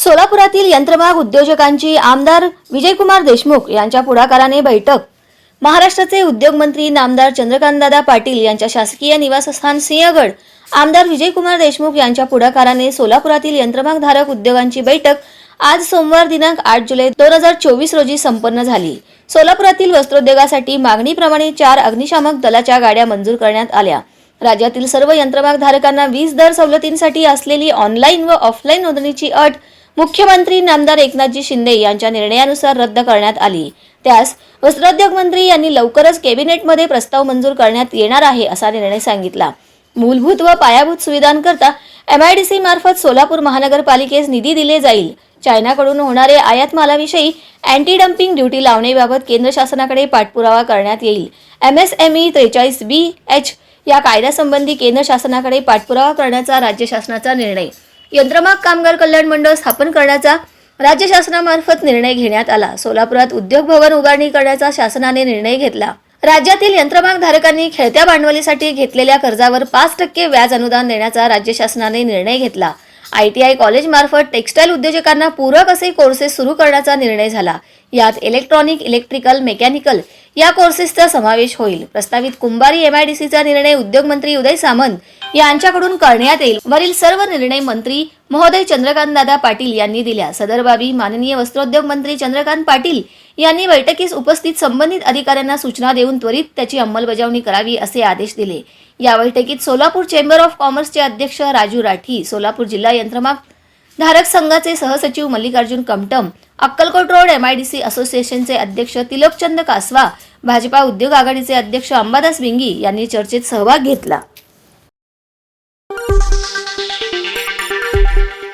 सोलापुरातील यंत्रमाग उद्योजकांची आमदार विजयकुमार देशमुख यांच्या पुढाकाराने बैठक. महाराष्ट्राचे उद्योगमंत्री नामदार चंद्रकांतदादा पाटील यांच्या शासकीय निवासस्थान सिंहगड आमदार विजयकुमार देशमुख यांच्या पुढाकाराने सोलापुरातील यंत्रमागधारक उद्योगांची बैठक आज सोमवार दिनांक आठ जुलै दोन हजार चोवीस रोजी संपन्न झाली. सोलापुरातील वस्त्रोद्योगासाठी मागणीप्रमाणे चार अग्निशामक दलाच्या गाड्या मंजूर करण्यात आल्या. राज्यातील सर्व यंत्रमागधारकांना वीज दर सवलतींसाठी असलेली ऑनलाईन व ऑफलाईन नोंदणीची अट मुख्यमंत्री नामदार एकनाथजी शिंदे यांच्या निर्णयानुसार रद्द करण्यात आली. त्यास वस्त्रोद्योग मंत्री यांनी लवकरच कॅबिनेटमध्ये प्रस्ताव मंजूर करण्यात येणार आहे असा निर्णय सांगितला. मूलभूत व पायाभूत सुविधांकरता एमआयडीसी मार्फत सोलापूर महानगरपालिकेस निधी दिले जाईल. चायनाकडून होणारे आयात मालाविषयी अँटी डम्पिंग ड्युटी लावण्याबाबत केंद्र शासनाकडे पाठपुरावा करण्यात येईल. एमएसएमई त्रेचाळीस बी एच या कायद्यासंबंधी केंद्र शासनाकडे पाठपुरावा करण्याचा राज्य शासनाचा निर्णय. यंत्रमाग कामगार कल्याण मंडळ स्थापन करण्याचा राज्य शासनामार्फत निर्णय घेण्यात आला. सोलापुरात उद्योग भवन उभारणी करण्याचा शासनाने निर्णय घेतला. राज्यातील यंत्रमाग धारकांनी खेळत्या भांडवलीसाठी घेतलेल्या कर्जावर पाच टक्के व्याज अनुदान देण्याचा राज्य शासनाने निर्णय घेतला. आयटीआय आय कॉलेजमार्फत टेक्स्टाईल उद्योजकांना पूरक असे कोर्सेस सुरू करण्याचा निर्णय झाला. यात इलेक्ट्रॉनिक इलेक्ट्रिकल मेकॅनिकल या कोर्सेसचा समावेश होईल. प्रस्तावित कुंभारी एमआयडीसीचा निर्णय उद्योगमंत्री उदय सामंत यांच्याकडून करण्यात येईल. वरील सर्व निर्णय मंत्री महोदय चंद्रकांत दादा पाटील यांनी दिल्या. सदर बाबी माननीय वस्त्रोद्योग मंत्री चंद्रकांत पाटील यांनी बैठकीस उपस्थित संबंधित अधिकाऱ्यांना सूचना देऊन त्वरित त्याची अंमलबजावणी करावी असे आदेश दिले. या बैठकीत सोलापूर चेंबर ऑफ कॉमर्सचे अध्यक्ष राजू राठी सोलापूर जिल्हा यंत्रमाग धारक संघाचे सहसचिव मल्लिकार्जुन कमटम अक्कलकोट रोड एमआयडीसी असोसिएशनचे अध्यक्ष तिलकचंद कासवा भाजपा उद्योग आघाडीचे अध्यक्ष अंबादास बिंगी यांनी चर्चेत सहभाग घेतला.